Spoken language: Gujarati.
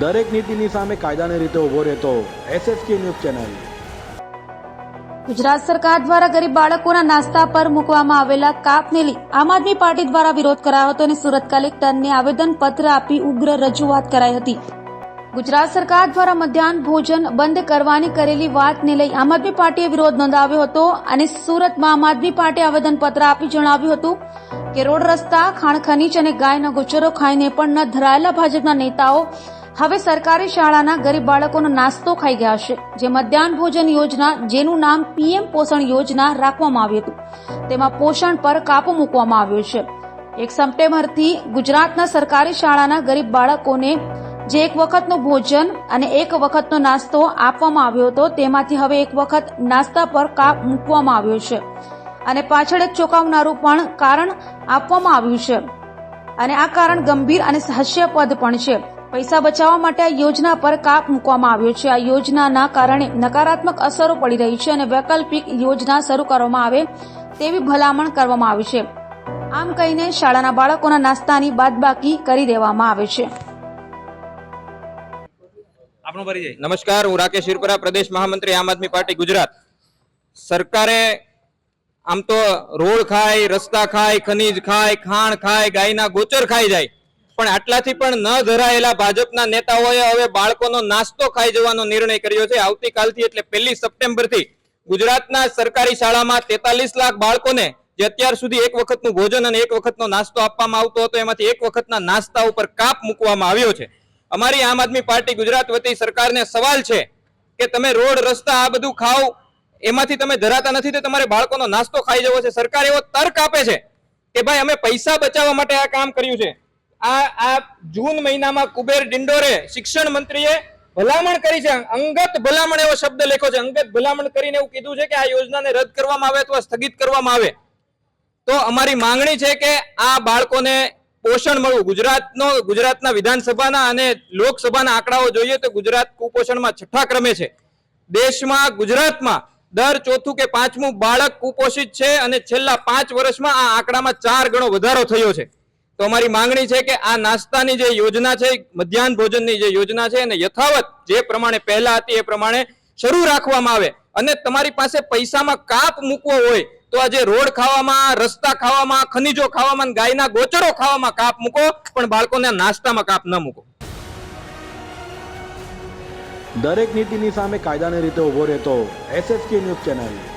દરેક નીતિની સામે કાયદાની રીતે ઊભો રહેતો એસએસકે ન્યૂઝ ચેનલ. ગુજરાત સરકાર દ્વારા ગરીબ બાળકોના નાસ્તા પર મૂકવામાં આવેલા કાપને લઈ આમ આદમી પાર્ટી દ્વારા વિરોધ કરાયો હતો અને સુરત કલેક્ટરને આવેદનપત્ર આપી ઉગ્ર રજૂઆત કરાઈ હતી. ગુજરાત સરકાર દ્વારા મધ્યાહન ભોજન બંધ કરવાની કરેલી વાતને લઈ આમ આદમી પાર્ટીએ વિરોધ નોંધાવ્યો હતો અને સુરતમાં આમ આદમી પાર્ટીએ આવેદનપત્ર આપી જણાવ્યું હતું કે રોડ રસ્તા, ખાણ ખનીજ અને ગાયના ગોચરો ખાઈને પણ ન ધરાયેલા ભાજપના નેતાઓ હવે સરકારી શાળાના ગરીબ બાળકોનો નાસ્તો ખાઈ ગયા છે, જે મધ્યાહન ભોજન યોજના, જેનું નામ પીએમ પોષણ યોજના રાખવામાં આવ્યું હતું. તેમાં પોષણ પર કાપો મૂકવામાં આવ્યો છે. એક સપ્ટેમ્બરથી ગુજરાતના સરકારી શાળાના ગરીબ બાળકોને જે એક વખતનું ભોજન અને એક વખતનો નાસ્તો આપવામાં આવ્યો હતો, તેમાંથી હવે એક વખત નાસ્તા પર કાપ મૂકવામાં આવ્યો છે. અને પાછળ એક ચોંકાવનારું પણ કારણ આપવામાં આવ્યું છે. અને આ કારણ ગંભીર અને હાસ્યપદ પણ છે. પૈસા બચાવવા માટે આ યોજના પર કાપ મૂકવામાં આવ્યો છે. આ યોજનાના કારણે નકારાત્મક અસરો પડી રહી છે અને વૈકલ્પિક યોજના શરૂ કરવામાં આવે તેવી ભલામણ કરવામાં આવી છે. આમ કહીને શાળાના બાળકોના નાસ્તાની બાદબાકી કરી દેવામાં આવે છે. આપણો પરિચય. નમસ્કાર હું રાકેશ શિરપરા પ્રદેશ મહામંત્રી આમ આદમી પાર્ટી ગુજરાત. સરકારે આમ તો રોડ ખાય રસ્તા ખાય ખનીજ ખાય ખાણ ખાય ગાયના ગોચર ખાઈ જાય. પણ આટલાથી પણ ન ધરાયેલા ભાજપના નેતાઓએ હવે બાળકોનો નાસ્તો ખાઈ જવાનો નિર્ણય કર્યો છે. આવતીકાલથી એટલે પહેલી સપ્ટેમ્બરથી ગુજરાતના સરકારી શાળામાં તેતાલીસ લાખ બાળકોને જે અત્યાર સુધી એક વખતનું ભોજન અને એક વખતનો નાસ્તો આપવામાં આવતો હતો, એમાંથી એક વખતના નાસ્તા ઉપર કાપ મૂકવામાં આવ્યો છે. અમારી આમ આદમી પાર્ટી ગુજરાત વતી સરકારને સવાલ છે કે તમે રોડ, રસ્તા આ બધું ખાઓ, એમાંથી તમે ધરાતા નથી તો તમારે બાળકોનો નાસ્તો ખાઈ જવો છે. સરકાર એવો તર્ક આપે છે કે ભાઈ અમે પૈસા બચાવવા માટે આ કામ કર્યું છે. આ આ જૂન મહિનામાં કુબેર ડિંડોરે શિક્ષણ મંત્રીએ ભલામણ કરી છે. અંગત ભલામણ એવો શબ્દ લખ્યો છે. અંગત ભલામણ કરીને એવું કીધું છે કે આ યોજનાને રદ કરવામાં આવે અથવા સ્થગિત કરવામાં આવે. તો અમારી માંગણી છે કે આ બાળકોને પોષણ મળવું. ગુજરાતનો, ગુજરાતના વિધાનસભાના અને લોકસભાના આંકડાઓ જોઈએ તો ગુજરાત કુપોષણમાં છઠ્ઠા ક્રમે છે. દેશમાં, ગુજરાતમાં દર ચોથું કે પાંચમું બાળક કુપોષિત છે અને છેલ્લા પાંચ વર્ષમાં આ આંકડામાં ચાર ગણો વધારો થયો છે. તો અમારી માંગણી છે કે આ નાસ્તાની જે યોજના છે, મધ્યાહન ભોજનની જે યોજના છે એને યથાવત જે પ્રમાણે પહેલા હતી એ પ્રમાણે શરૂ રાખવામાં આવે. અને તમારી પાસે પૈસામાં કાપ મૂકવો હોય તો આજે રોડ ખાવામાં, રસ્તા ખાવામાં, ખનીજો ખાવામાં, ગાયના ગોચરો ખાવામાં કાપ મૂકો, પણ બાળકોને નાસ્તામાં કાપ ન મૂકો. દરેક નીતિની સામે કાયદાની રીતે ઊભો રહેતો એસએસકે ન્યૂઝ ચેનલ.